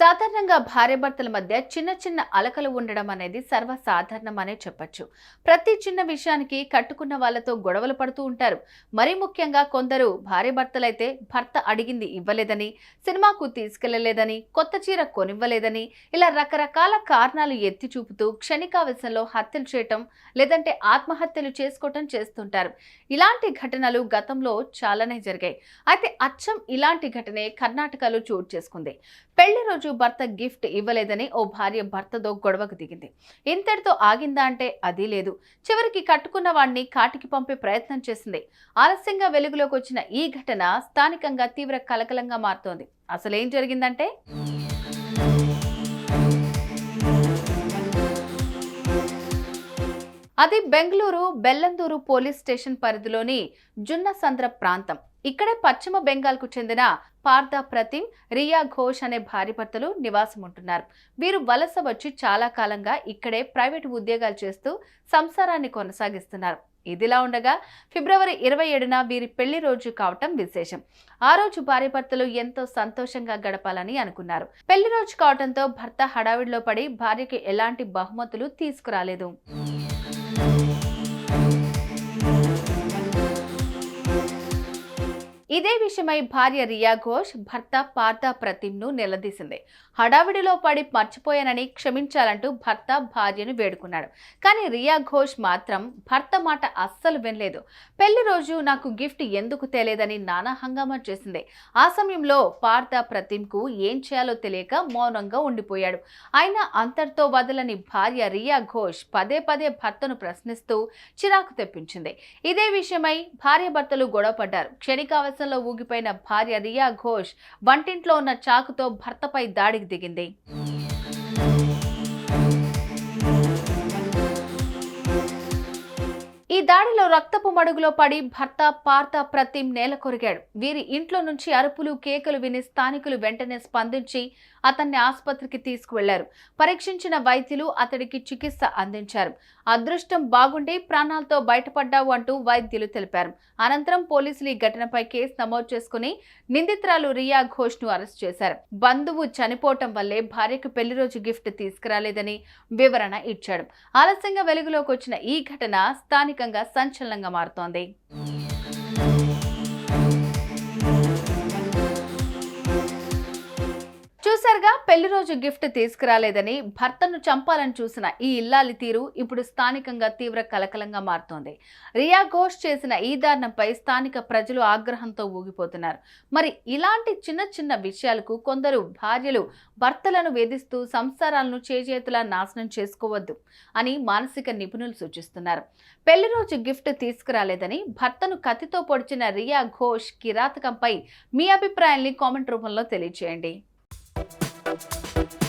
సాధారణంగా భార్యాభర్తల మధ్య చిన్న చిన్న అలకలు ఉండడం అనేది సర్వసాధారణమనే చెప్పచ్చు. ప్రతి చిన్న విషయానికి కట్టుకున్న వాళ్ళతో గొడవలు పడుతూ ఉంటారు. మరీ ముఖ్యంగా కొందరు భార్యాభర్తలైతే భర్త అడిగింది ఇవ్వలేదని సినిమాకు తీసుకెళ్ళలేదని కొత్త చీర కొనివ్వలేదని ఇలా రకరకాల కారణాలు ఎత్తి చూపుతూ క్షణికావేశంలో హత్యలు చేయటం లేదంటే ఆత్మహత్యలు చేసుకోవటం చేస్తుంటారు. ఇలాంటి ఘటనలు గతంలో చాలానే జరిగాయి. అయితే అచ్చం ఇలాంటి ఘటనే కర్ణాటకలో చోటు చేసుకుంది. పెళ్ళి రోజు భర్త గిఫ్ట్ ఇవ్వలేదని ఓ భార్య భర్తతో గొడవకు దిగింది. ఇంతటితో ఆగిందా అంటే అది లేదు. చివరికి కట్టుకున్న వాడిని కాటికి పంపే ప్రయత్నం చేసింది. ఆలస్యంగా వెలుగులోకి వచ్చిన ఈ ఘటన స్థానికంగా తీవ్ర కలకలంగా మారుతోంది. అసలేం జరిగిందంటే? అది బెంగళూరు బెల్లందూరు పోలీస్ స్టేషన్ పరిధిలోని జున్నసంద్ర ప్రాంతం. ఇక్కడే పశ్చిమ బెంగాల్కు చెందిన పార్థ ప్రతిమ్ రియా ఘోష్ అనే భార్యభర్తలు నివాసం ఉంటున్నారు వీరు వలస వచ్చి చాలా కాలంగా ఇక్కడే ప్రైవేటు ఉద్యోగాలు చేస్తూ సంసారాన్ని కొనసాగిస్తున్నారు. ఇదిలా ఉండగా ఫిబ్రవరి ఇరవై ఏడున వీరి పెళ్ళి రోజు కావటం విశేషం. ఆ రోజు భార్యభర్తలు ఎంతో సంతోషంగా గడపాలని అనుకున్నారు. పెళ్ళి రోజు కావటంతో భర్త హడావిడిలో పడి భార్యకి ఎలాంటి బహుమతులు తీసుకురాలేదు. Thank you. ఇదే విషయమై భార్య రియా ఘోష్ భర్త పార్థ ప్రతిమ్ను నిలదీసింది. హడావిడిలో పడి మర్చిపోయానని క్షమించాలంటూ భర్త భార్యను వేడుకున్నాడు. కానీ రియా ఘోష్ మాత్రం భర్త మాట అస్సలు వినలేదు. పెళ్ళి రోజు నాకు గిఫ్ట్ ఎందుకు తెలియదని నానా హంగామా చేసింది. ఆ సమయంలో పార్థ ప్రతిమ్కు ఏం చేయాలో తెలియక మౌనంగా ఉండిపోయాడు. అయినా అంతటితో వదలని భార్య రియా ఘోష్ పదే పదే భర్తను ప్రశ్నిస్తూ చిరాకు తెప్పించింది. ఇదే విషయమై భార్య భర్తలు గొడవపడ్డారు క్షణికావేశంలో ఊగిపోయిన భార్య రియా ఘోష్ వంటింట్లో ఉన్న చాకుతో భర్తపై దాడికి దిగింది. ఈ దాడిలో రక్తపు మడుగులో పడి భర్త పార్థ ప్రతిమ్ నేల కొరిగాడు. వీరి ఇంట్లో నుంచి అరుపులు కేకలు విని స్థానికులు వెంటనే స్పందించి అతన్ని ఆసుపత్రికి తీసుకువెళ్ళారు. పరీక్షించిన వైద్యులు అతడికి చికిత్స అందించారు. అదృష్టం బాగుండి ప్రాణాలతో బయటపడ్డావు అంటూ వైద్యులు తెలిపారు. అనంతరం పోలీసులు ఈ ఘటనపై కేసు నమోదు చేసుకుని నిందితురాలు రియా ఘోష్ను అరెస్ట్ చేశారు. బంధువు చనిపోవటం వల్లే భార్యకు పెళ్ళి రోజు గిఫ్ట్ తీసుకురాలేదని వివరణ ఇచ్చాడు. ఆలస్యంగా వెలుగులోకి వచ్చిన ఈ ఘటన స్థానికంగా సంచలనంగా మారుతోంది. చూశారుగా పెళ్ళి రోజు గిఫ్ట్ తీసుకురాలేదని భర్తను చంపాలని చూసిన ఈ ఇల్లాలి తీరు ఇప్పుడు స్థానికంగా తీవ్ర కలకలంగా మారుతోంది. రియా ఘోష్ చేసిన ఈ దారుణంపై స్థానిక ప్రజలు ఆగ్రహంతో ఊగిపోతున్నారు. మరి ఇలాంటి చిన్న చిన్న విషయాలకు కొందరు భార్యలు భర్తలను వేధిస్తూ సంసారాలను చేజేతులా నాశనం చేసుకోవద్దు అని మానసిక నిపుణులు సూచిస్తున్నారు. పెళ్ళి రోజు గిఫ్ట్ తీసుకురాలేదని భర్తను కత్తితో పొడిచిన రియా ఘోష్ కిరాతకంపై మీ అభిప్రాయాల్ని కామెంట్ రూపంలో తెలియజేయండి Thank you